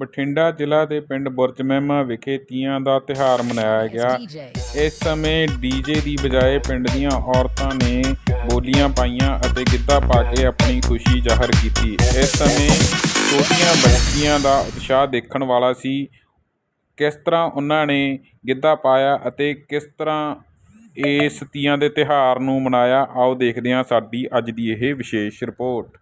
ਬਠਿੰਡਾ ਜ਼ਿਲ੍ਹਾ ਦੇ ਪਿੰਡ ਬੁਰਜ ਮਹਿਮਾ ਵਿਖੇ ਤੀਆਂ ਦਾ ਤਿਹਾਰ ਮਨਾਇਆ ਗਿਆ। ਇਸ ਸਮੇਂ ਡੀਜੇ ਦੀ ਬਜਾਏ ਪਿੰਡ ਦੀਆਂ ਔਰਤਾਂ ਨੇ ਬੋਲੀਆਂ ਪਾਈਆਂ ਅਤੇ ਗਿੱਧਾ ਪਾ ਕੇ ਆਪਣੀ ਖੁਸ਼ੀ ਜ਼ਾਹਰ ਕੀਤੀ। ਇਸ ਸਮੇਂ ਛੋਟੀਆਂ ਬੱਚੀਆਂ ਦਾ ਉਤਸ਼ਾਹ ਦੇਖਣ ਵਾਲਾ ਸੀ। ਕਿਸ ਤਰ੍ਹਾਂ ਉਹਨਾਂ ਨੇ ਗਿੱਧਾ ਪਾਇਆ ਅਤੇ ਕਿਸ ਤਰ੍ਹਾਂ ਇਸ ਤੀਆਂ ਦੇ ਤਿਹਾਰ ਨੂੰ ਮਨਾਇਆ ਆਓ ਦੇਖਦੇ ਹਾਂ ਸਾਡੀ ਅੱਜ ਦੀ ਇਹ ਵਿਸ਼ੇਸ਼ ਰਿਪੋਰਟ।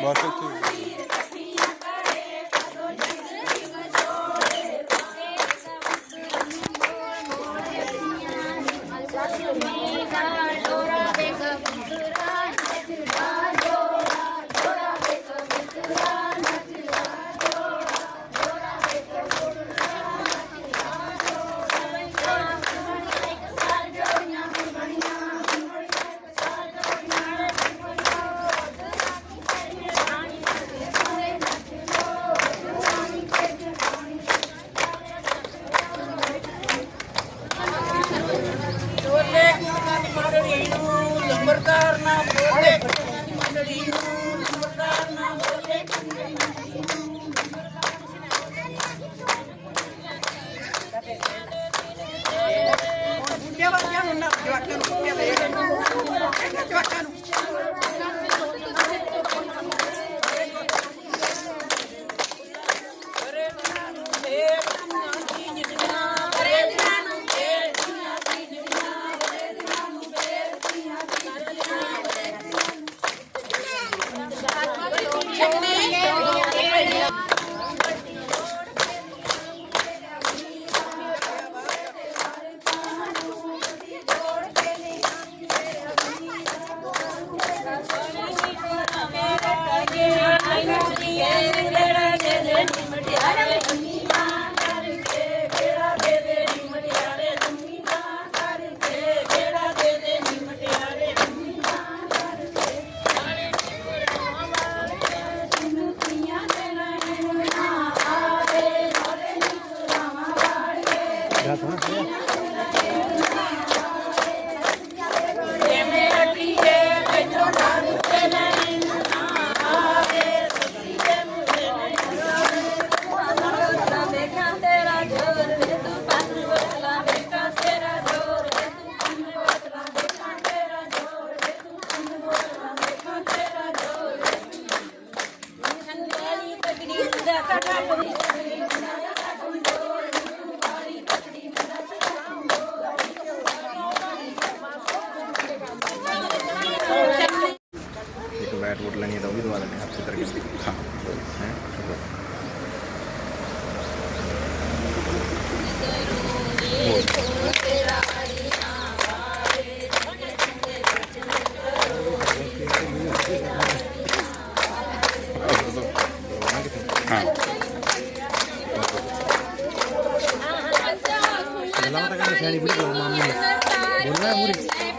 Bota aqui. સરકારના project gato. ですね。Selamat datang di Sari Budi, Mama. Bola Budi.